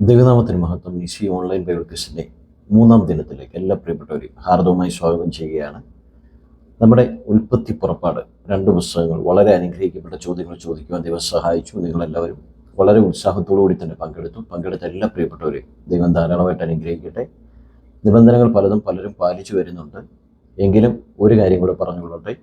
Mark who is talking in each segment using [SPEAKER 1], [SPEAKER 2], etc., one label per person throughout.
[SPEAKER 1] ദൈവനാമത്തിന് മഹത്വം. നിശി online Bible മൂന്നാം ദിനത്തിലേക്ക് എല്ലാ പ്രിയപ്പെട്ടവരെയും ഹാർദവുമായി സ്വാഗതം ചെയ്യുകയാണ്. നമ്മുടെ ഉൽപ്പത്തി പുറപ്പാട് രണ്ട് പുസ്തകങ്ങൾ വളരെ അനുഗ്രഹിക്കപ്പെട്ട ചോദ്യങ്ങൾ ചോദിക്കുവാൻ ദൈവം സഹായിച്ചു. നിങ്ങളെല്ലാവരും വളരെ ഉത്സാഹത്തോടുകൂടി തന്നെ പങ്കെടുത്തു. പങ്കെടുത്ത എല്ലാ പ്രിയപ്പെട്ടവരെയും ദൈവം ധാരാളമായിട്ട് അനുഗ്രഹിക്കട്ടെ. നിബന്ധനകൾ പലതും പലരും പാലിച്ചു വരുന്നുണ്ട്. എങ്കിലും ഒരു കാര്യം കൂടെ പറഞ്ഞുകൊള്ളട്ടെ.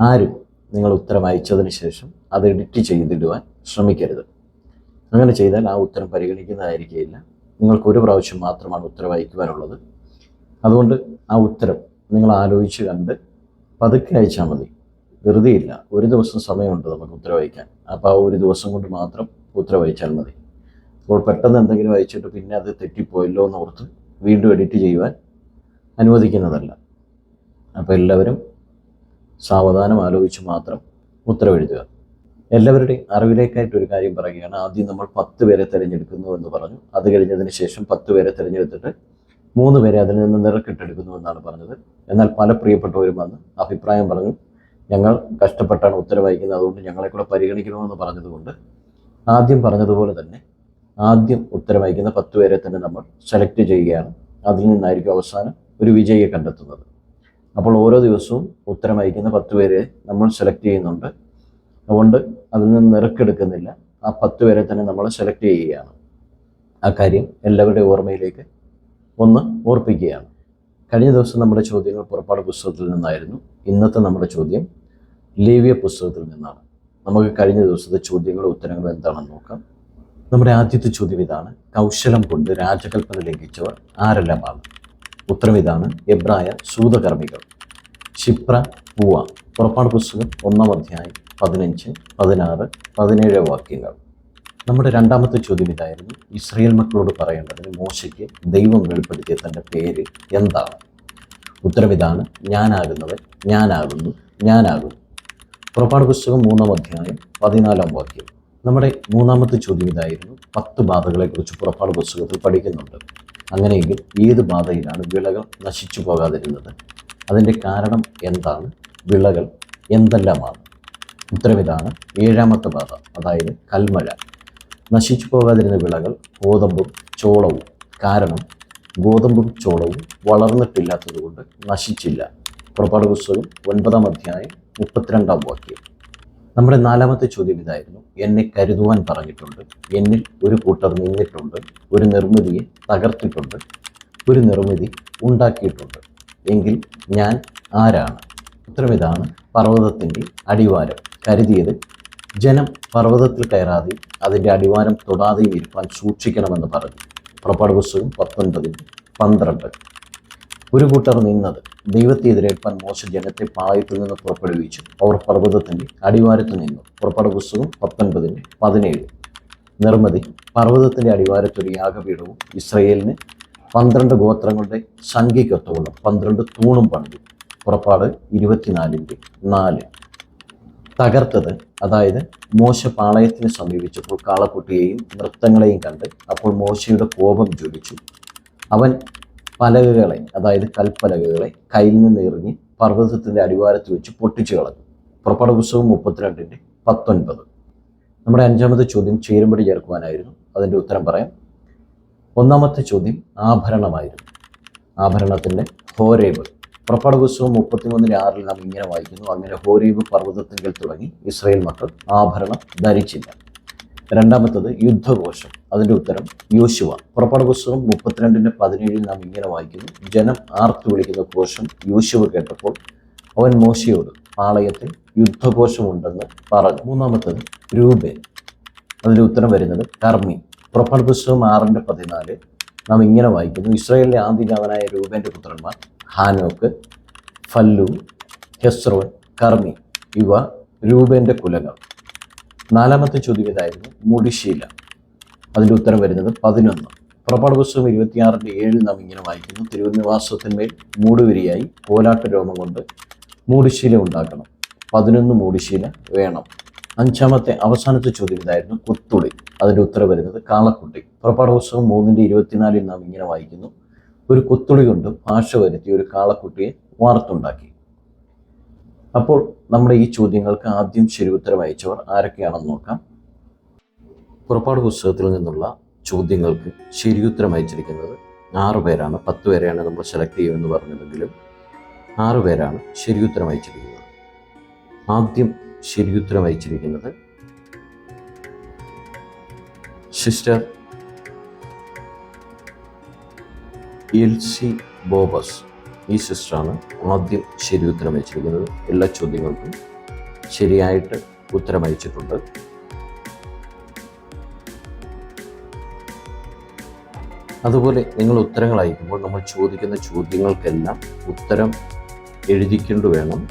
[SPEAKER 1] ആരും നിങ്ങൾ ഉത്തരം അയച്ചതിന് ശേഷം അത് എഡിറ്റ് ചെയ്തിടുവാൻ ശ്രമിക്കരുത്. അങ്ങനെ ചെയ്താൽ ആ ഉത്തരം പരിഗണിക്കുന്നതായിരിക്കില്ല നിങ്ങൾക്ക് ഒരു പ്രാവശ്യം മാത്രമാണ് ഉത്തരം അയക്കുവാനുള്ളത്. അതുകൊണ്ട് ആ ഉത്തരം നിങ്ങൾ ആലോചിച്ച് കണ്ട് പതുക്കെ അയച്ചാൽ മതി. വെറുതെ ഇല്ല. ഒരു ദിവസം സമയമുണ്ട് നമുക്ക് ഉത്തരം വഹിക്കാൻ അപ്പോൾ ആ ഒരു ദിവസം കൊണ്ട് മാത്രം ഉത്തരം വഹിച്ചാൽ മതി. അപ്പോൾ പെട്ടെന്ന് എന്തെങ്കിലും അയച്ചിട്ട് പിന്നെ അത് തെറ്റിപ്പോയല്ലോ എന്ന് ഓർത്ത് വീണ്ടും എഡിറ്റ് ചെയ്യുവാൻ അനുവദിക്കുന്നതല്ല. അപ്പോൾ എല്ലാവരും സാവധാനം ആലോചിച്ച് മാത്രം ഉത്തരവെഴുതുക. എല്ലാവരുടെയും അറിവിലേക്കായിട്ട് ഒരു കാര്യം പറയുകയാണ് ആദ്യം നമ്മൾ പത്ത് പേരെ തിരഞ്ഞെടുക്കുന്നു എന്ന് പറഞ്ഞു. അത് കഴിഞ്ഞതിന് ശേഷം പത്ത് പേരെ തിരഞ്ഞെടുത്തിട്ട് മൂന്ന് പേരെ അതിൽ നിന്ന് നിറക്കിട്ടെടുക്കുന്നു എന്നാണ് പറഞ്ഞത്. എന്നാൽ പല പ്രിയപ്പെട്ടവരും വന്ന് അഭിപ്രായം പറഞ്ഞു ഞങ്ങൾ കഷ്ടപ്പെട്ടാണ് ഉത്തരവായിക്കുന്നത് അതുകൊണ്ട് ഞങ്ങളെ കൂടെ പരിഗണിക്കണമെന്ന് പറഞ്ഞതുകൊണ്ട് ആദ്യം പറഞ്ഞതുപോലെ തന്നെ ആദ്യം ഉത്തരവായിക്കുന്ന പത്ത് പേരെ തന്നെ നമ്മൾ സെലക്ട് ചെയ്യുകയാണ്. അതിൽ നിന്നായിരിക്കും അവസാനം ഒരു വിജയിയെ കണ്ടെത്തുന്നത്. അപ്പോൾ ഓരോ ദിവസവും ഉത്തരം അയക്കുന്ന പത്ത് പേരെ നമ്മൾ സെലക്ട് ചെയ്യുന്നുണ്ട്. അതുകൊണ്ട് അതിൽ നിന്ന് നിറക്കെടുക്കുന്നില്ല. ആ പത്ത് പേരെ തന്നെ നമ്മൾ സെലക്ട് ചെയ്യുകയാണ്. ആ കാര്യം എല്ലാവരുടെയും ഓർമ്മയിലേക്ക് ഒന്ന് ഓർപ്പിക്കുകയാണ്. കഴിഞ്ഞ ദിവസം നമ്മുടെ ചോദ്യങ്ങൾ പുറപ്പാട് പുസ്തകത്തിൽ നിന്നായിരുന്നു. ഇന്നത്തെ നമ്മുടെ ചോദ്യം ലേവ്യ പുസ്തകത്തിൽ നിന്നാണ്. നമുക്ക് കഴിഞ്ഞ ദിവസത്തെ ചോദ്യങ്ങളും ഉത്തരങ്ങളും എന്താണെന്ന് നോക്കാം. നമ്മുടെ ആദ്യത്തെ ചോദ്യം ഇതാണ്. കൗശലം കൊണ്ട് രാജകൽപ്പന ലംഘിച്ചവർ ആരെല്ലാമാണ്? ഉത്തരം ഇതാണ് എബ്രായ സൂതകർമ്മികൾ. ക്ഷിപ്ര പൂവ. പുറപ്പാട് പുസ്തകം ഒന്നാം അധ്യായം പതിനഞ്ച് പതിനാറ് പതിനേഴ് വാക്യങ്ങൾ. നമ്മുടെ രണ്ടാമത്തെ ചോദ്യം ഇതായിരുന്നു. ഇസ്രയേൽ മക്കളോട് പറയേണ്ടതിന് മോശയ്ക്ക് ദൈവം വെളിപ്പെടുത്തിയ തന്റെ പേര് എന്താണ്? ഉത്തരം ഇതാണ് ഞാനാകുന്നവൻ ഞാനാകുന്നു ഞാനാകുന്നു. പുറപ്പാട് പുസ്തകം മൂന്നാം അധ്യായം പതിനാലാം വാക്യം. നമ്മുടെ മൂന്നാമത്തെ ചോദ്യം ഇതായിരുന്നു. പത്ത് ബാധകളെക്കുറിച്ച് പുറപ്പാട് പുസ്തകത്തിൽ പഠിക്കുന്നുണ്ട്. അങ്ങനെയെങ്കിൽ ഏത് പാതയിലാണ് വിളകൾ നശിച്ചു പോകാതിരുന്നത്? അതിന്റെ കാരണം എന്താണ്? വിളകൾ എന്തെല്ലാമാണ്? ഉത്തരവിതാണ് ഏഴാമത്തെ പാത അതായത് കൽമഴ. നശിച്ചു പോകാതിരുന്ന വിളകൾ ഗോതമ്പും ചോളവും. കാരണം ഗോതമ്പും ചോളവും വളർന്നിട്ടില്ലാത്തതുകൊണ്ട് നശിച്ചില്ല. പുറപ്പാട് പുസ്തകം ഒൻപതാം അധ്യായം മുപ്പത്തിരണ്ടാം വാക്യം. നമ്മുടെ നാലാമത്തെ ചോദ്യം ഇതായിരുന്നു. എന്നെ കരുതുവാൻ പറഞ്ഞിട്ടുണ്ട്. എന്നിൽ ഒരു കൂട്ടർ നിന്നിട്ടുണ്ട്. ഒരു നിർമ്മിതിയെ തകർത്തിട്ടുണ്ട്. ഒരു നിർമ്മിതി ഉണ്ടാക്കിയിട്ടുണ്ട്. എങ്കിൽ ഞാൻ ആരാണ്? ഉത്തരം ഇതാണ് പർവതത്തിന്റെ അടിവാരം. കരുതിയത് ജനം പർവതത്തിൽ കയറാതെ അതിന്റെ അടിവാരം തൊടാതെയും ഇരുപ്പാൻ സൂക്ഷിക്കണമെന്ന് പറഞ്ഞു. പുറപ്പാട് പുസ്തകം പത്തൊൻപതിൽ പന്ത്രണ്ട്. ഒരു കൂട്ടർ നിന്നത് ദൈവത്തെ എതിരേൽപ്പാൻ മോശ ജനത്തെ പാളയത്തിൽ നിന്ന് പുറപ്പെടുവിച്ചു. അവർ പർവതത്തിന്റെ അടിവാരത്ത് നിന്നു. പുറപ്പാട് പുസ്തകം പത്തൊൻപതിന് പതിനേഴ്. നിർമ്മതി പർവതത്തിന്റെ അടിവാരത്തൊരു യാഗപീഠവും ഇസ്രയേലിന് പന്ത്രണ്ട് ഗോത്രങ്ങളുടെ സംഖ്യയ്ക്കൊത്തമുള്ള പന്ത്രണ്ട് തൂണും പണിതു. പുറപ്പാട് ഇരുപത്തിനാലിന്റെ നാല്. തകർത്തത് അതായത് മോശ പാളയത്തിന് സമീപിച്ചപ്പോൾ കാളക്കുട്ടിയെയും നൃത്തങ്ങളെയും കണ്ട് അപ്പോൾ മോശയുടെ കോപം ജ്വലിച്ചു. അവൻ പലകകളെ അതായത് കൽപ്പലകകളെ കയ്യിൽ നിന്ന് എറിഞ്ഞ് പർവതത്തിന്റെ അടിവാരത്ത് വെച്ച് പൊട്ടിച്ചു കളഞ്ഞു. പുറപ്പാട് പുസ്തകം മുപ്പത്തിരണ്ടിന്റെ പത്തൊൻപത്. നമ്മുടെ അഞ്ചാമത്തെ ചോദ്യം ചേരുമ്പടി ചേർക്കുവാനായിരുന്നു. അതിന്റെ ഉത്തരം പറയാം. ഒന്നാമത്തെ ചോദ്യം ആഭരണമായിരുന്നു. ആഭരണത്തിന്റെ ഹോരേബ്. പുറപ്പാട് പുസ്തകം മുപ്പത്തിമൂന്നിന്റെ ആറിൽ നാം ഇങ്ങനെ വായിക്കുന്നു അങ്ങനെ ഹോരേബ് പർവതത്തിങ്കിൽ തുടങ്ങി ഇസ്രയേൽ മക്കൾ ആഭരണം ധരിച്ചില്ല. രണ്ടാമത്തത് യുദ്ധഘോഷം അതിന്റെ ഉത്തരം യോശുവ. പുറപ്പാട് പുസ്തകം മുപ്പത്തിരണ്ടിന്റെ പതിനേഴിൽ നാം ഇങ്ങനെ വായിക്കുന്നു. ജനം ആർത്തു വിളിക്കുന്ന ഘോഷം യോശുവ കേട്ടപ്പോൾ അവൻ മോശയോട് പാളയത്തിൽ യുദ്ധഘോഷമുണ്ടെന്ന് പറഞ്ഞു. മൂന്നാമത്തത് രൂപേ. അതിന്റെ ഉത്തരം വരുന്നത് കർമ്മി. പുറപ്പാട് പുസ്തകം ആറിന്റെ പതിനാല് നാം ഇങ്ങനെ വായിക്കുന്നു. ഇസ്രായേലിലെ ആദ്യജാതനായ രൂപേന്റെ പുത്രന്മാർ ഹാനോക്ക് ഫല്ലു ഹെസ്രോൻ കർമ്മി. ഇവ രൂപേന്റെ കുലങ്ങൾ. നാലാമത്തെ ചോദ്യം ഇതായിരുന്നു. മുടിശീല. അതിന്റെ ഉത്തരം വരുന്നത് പതിനൊന്ന്. പുറപ്പാട് പുസ്തകം ഇരുപത്തിയാറിന്റെ ഏഴിൽ നാം ഇങ്ങനെ വായിക്കുന്നു. തിരുവനിവാസത്തിന്മേൽ മൂടുവിരിയായി കോലാട്ട് രോമം കൊണ്ട് മൂടിശീല ഉണ്ടാക്കണം. പതിനൊന്ന് മൂടിശീല വേണം. അഞ്ചാമത്തെ അവസാനത്തെ ചോദ്യം ഇതായിരുന്നു. കുത്തുളി. അതിന്റെ ഉത്തരം വരുന്നത് കാളക്കുട്ടി. പുറപ്പാട് പുസ്തകം മൂന്നിന്റെ ഇരുപത്തിനാലിൽ നാം ഇങ്ങനെ വായിക്കുന്നു. ഒരു കുത്തുളി കൊണ്ട് ഭാഷ വരുത്തി ഒരു കാളക്കുട്ടിയെ വാർത്തുണ്ടാക്കി. അപ്പോൾ നമ്മുടെ ഈ ചോദ്യങ്ങൾക്ക് ആദ്യം ശരി ഉത്തരം അയച്ചവർ ആരൊക്കെയാണെന്ന് നോക്കാം. പുറപ്പാട് പുസ്തകത്തിൽ നിന്നുള്ള ചോദ്യങ്ങൾക്ക് ശരിയുത്തരം അയച്ചിരിക്കുന്നത് ആറു പേരാണ്. പത്ത് പേരെയാണ് നമ്മൾ സെലക്ട് ചെയ്യുമെന്ന് പറഞ്ഞതെങ്കിലും ആറു പേരാണ് ശരിയുത്തരം അയച്ചിരിക്കുന്നത്. ആദ്യം ശരിയുത്തരം അയച്ചിരിക്കുന്നത് സിസ്റ്റർ എൽസി ബോബസ്. ഈ സിസ്റ്ററാണ് ആദ്യം ശരി ഉത്തരം അയച്ചിരിക്കുന്നത് എല്ലാ ചോദ്യങ്ങൾക്കും ശരിയായിട്ട് ഉത്തരം അയച്ചിട്ടുണ്ട് അതുപോലെ നിങ്ങൾ ഉത്തരങ്ങൾ അയക്കുമ്പോൾ നമ്മൾ ചോദിക്കുന്ന ചോദ്യങ്ങൾക്കെല്ലാം ഉത്തരം എഴുതിക്കൊണ്ട് വേണം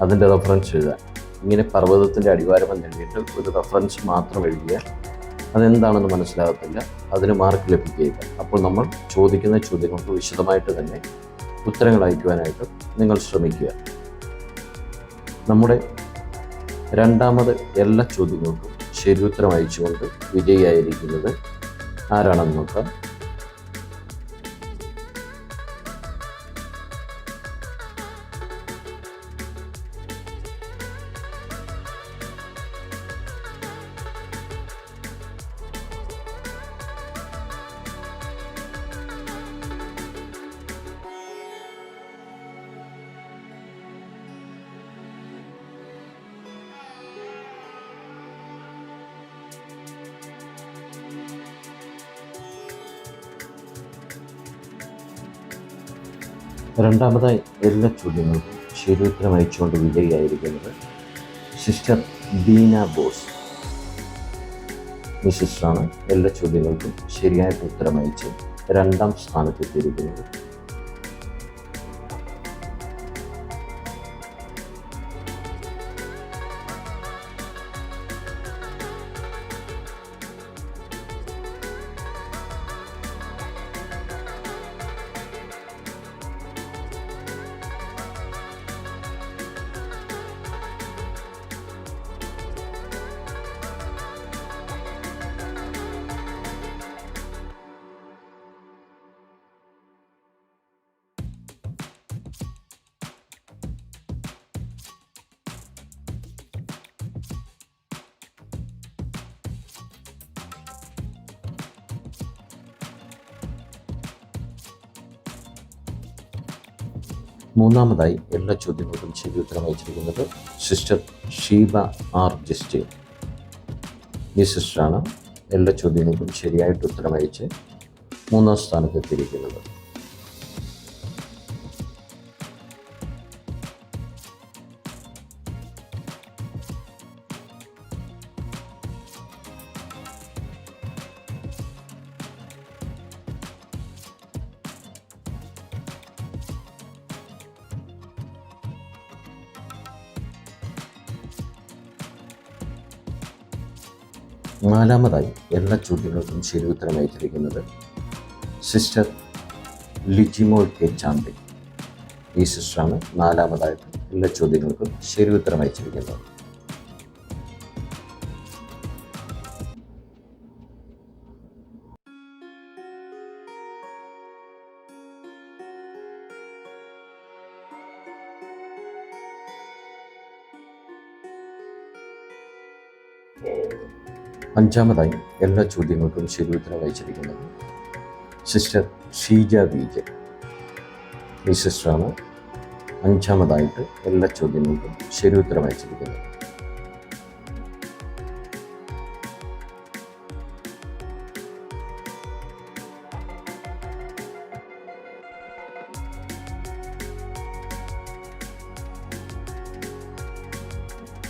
[SPEAKER 1] അതിന്റെ റെഫറൻസ് എഴുതാൻ. ഇങ്ങനെ പർവതത്തിന്റെ അടിവാരം എന്ന് എഴുതിയിട്ട് ഒരു റെഫറൻസ് മാത്രം എഴുതിയാൽ അതെന്താണെന്ന് മനസ്സിലാകത്തില്ല അതിന് മാർക്ക് ലഭിക്കുകയില്ല. അപ്പോൾ നമ്മൾ ചോദിക്കുന്ന ചോദ്യങ്ങൾക്ക് വിശദമായിട്ട് തന്നെ ഉത്തരങ്ങൾ അയക്കുവാനായിട്ട് നിങ്ങൾ ശ്രമിക്കുക. നമ്മുടെ രണ്ടാമത് എല്ലാ ചോദ്യങ്ങൾക്കും ശരി ഉത്തരം അയച്ചുകൊണ്ട് വിജയിയായിരിക്കുന്നത് ആരാണെന്ന് നോക്കാം. രണ്ടാമതായി എല്ലാ ചോദ്യങ്ങൾക്കും ശരി ഉത്തരം അയച്ചുകൊണ്ട് വിജയിയായിരിക്കുന്നത് സിസ്റ്റർ ബീന ബോസ്. ഈ എല്ലാ ചോദ്യങ്ങൾക്കും ശരിയായിട്ട് ഉത്തരം അയച്ച് രണ്ടാം സ്ഥാനത്തെത്തിയിരിക്കുന്നത് മൂന്നാമതായി എല്ലാ ചോദ്യങ്ങൾക്കും ശരി ഉത്തരം വഹിച്ചിരിക്കുന്നത് സിസ്റ്റർ ഷീബ ആർ ജസ്റ്റിൻ ഈ സിസ്റ്ററാണ് എല്ലാ ചോദ്യങ്ങൾക്കും ശരിയായിട്ട് ഉത്തരം അയച്ച് മൂന്നാം സ്ഥാനത്തെത്തിയിരിക്കുന്നത് നാലാമതായി എല്ലാ ചോദ്യങ്ങൾക്കും ശരി അയച്ചിരിക്കുന്നത് സിസ്റ്റർ ലിജിമോൾ കെ ചാന്തി ഈ സിസ്റ്ററാണ് നാലാമതായിട്ട് എല്ലാ ചോദ്യങ്ങൾക്കും ശരി അയച്ചിരിക്കുന്നത് അഞ്ചാമതായി എല്ലാ ചോദ്യങ്ങൾക്കും ശരിയുത്തരം ഉത്തരം അയച്ചിരിക്കുന്നത് സിസ്റ്റർ ഷീജ വിജയ് ഈ സിസ്റ്ററാണ് അഞ്ചാമതായിട്ട് എല്ലാ ചോദ്യങ്ങൾക്കും ശരിയുത്തരം ഉത്തരം അയച്ചിരിക്കുന്നത്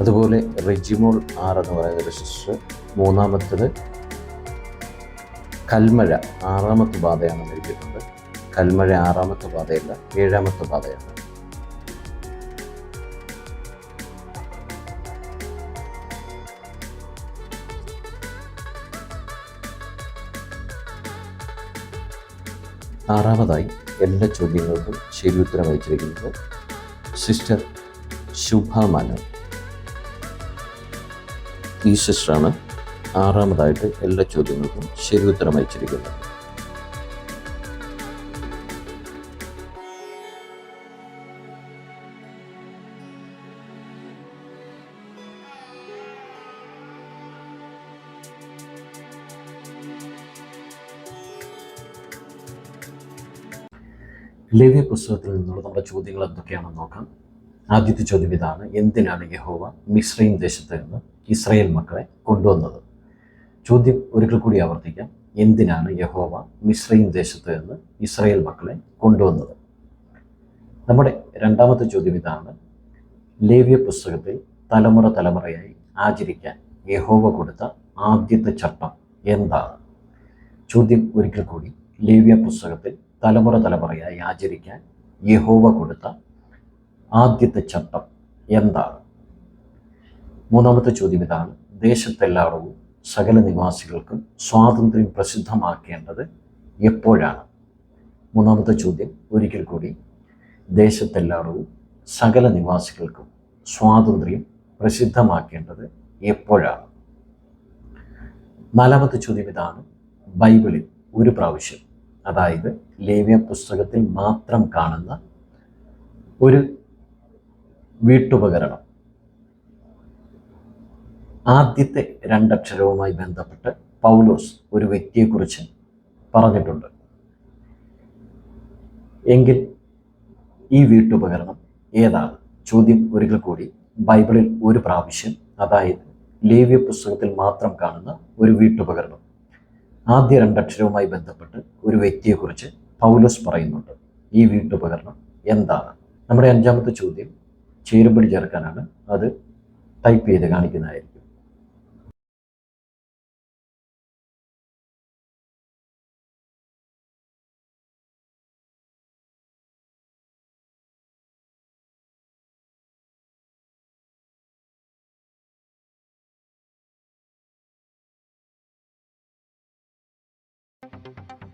[SPEAKER 1] അതുപോലെ റെജിമോൾ ആർ എന്ന് പറയുന്ന ഒരു സിസ്റ്റർ മൂന്നാമത്തത് കൽമഴ ആറാമത്തെ പാതയാണ് നൽകിയിട്ടുണ്ട് കൽമഴ ആറാമത്തെ പാതയല്ല ഏഴാമത്തെ പാതയാണ്. ആറാമതായി എല്ലാ ചോദ്യങ്ങൾക്കും ശരി ഉത്തരം അയച്ചിരിക്കുന്നത് സിസ്റ്റർ ശുഭ മനൻ ഈ സിസ്റ്ററാണ് ആറാമതായിട്ട് എല്ലാ ചോദ്യങ്ങൾക്കും ശരി ഉത്തരം അയച്ചിരിക്കുന്നു. ലേവ്യ പുസ്തകത്തിൽ നിന്നുള്ള നമ്മുടെ ചോദ്യങ്ങൾ എന്തൊക്കെയാണെന്ന് നോക്കാം. ആദ്യത്തെ ചോദ്യം ഇതാണ് എന്തിനാണ് യഹോവ മിശ്രയും ദേശത്ത് നിന്ന് ഇസ്രയേൽ മക്കളെ കൊണ്ടുവന്നത്? ചോദ്യം ഒരിക്കൽ കൂടി ആവർത്തിക്കാം. എന്തിനാണ് യഹോവ മിശ്രയും ദേശത്ത് നിന്ന് ഇസ്രയേൽ മക്കളെ കൊണ്ടുവന്നത്? നമ്മുടെ രണ്ടാമത്തെ ചോദ്യം ഇതാണ്. ലേവ്യ പുസ്തകത്തിൽ തലമുറ തലമുറയായി ആചരിക്കാൻ യഹോവ കൊടുത്ത ആദ്യത്തെ ചട്ടം എന്താണ്? ചോദ്യം ഒരിക്കൽ കൂടി. ലേവ്യ പുസ്തകത്തിൽ തലമുറ തലമുറയായി ആചരിക്കാൻ യഹോവ കൊടുത്ത ആദ്യത്തെ ചട്ടം എന്താണ്? മൂന്നാമത്തെ ചോദ്യം ഇതാണ്. ദേശത്തെല്ലായിടവും സകല നിവാസികൾക്കും സ്വാതന്ത്ര്യം പ്രസിദ്ധമാക്കേണ്ടത് എപ്പോഴാണ്? മൂന്നാമത്തെ ചോദ്യം ഒരിക്കൽ കൂടി. ദേശത്തെല്ലാവരും സകല നിവാസികൾക്കും സ്വാതന്ത്ര്യം പ്രസിദ്ധമാക്കേണ്ടത് എപ്പോഴാണ്? നാലാമത്തെ ചോദ്യം ഇതാണ്. ബൈബിളിൽ ഒരു പ്രാവശ്യം അതായത് ലേവ്യ പുസ്തകത്തിൽ മാത്രം കാണുന്ന ഒരു വീട്ടുപകരണം ആദ്യത്തെ രണ്ടക്ഷരവുമായി ബന്ധപ്പെട്ട് പൗലോസ് ഒരു വ്യക്തിയെക്കുറിച്ച് പറഞ്ഞിട്ടുണ്ട്. എങ്കിൽ ഈ വീട്ടുപകരണം ഏതാണ്? ചോദ്യം ഒരിക്കൽ കൂടി. ബൈബിളിൽ ഒരു പ്രാവശ്യം അതായത് ലേവ്യ പുസ്തകത്തിൽ മാത്രം കാണുന്ന ഒരു വീട്ടുപകരണം. ആദ്യ രണ്ടക്ഷരവുമായി ബന്ധപ്പെട്ട് ഒരു വ്യക്തിയെക്കുറിച്ച് പൗലോസ് പറയുന്നുണ്ട്. ഈ വീട്ടുപകരണം എന്താണ്? നമ്മുടെ അഞ്ചാമത്തെ ചോദ്യം ചേരുപടി ചേർക്കാനാണ് അത് ടൈപ്പ് ചെയ്ത് കാണിക്കുന്നതായിരിക്കും. Thank you.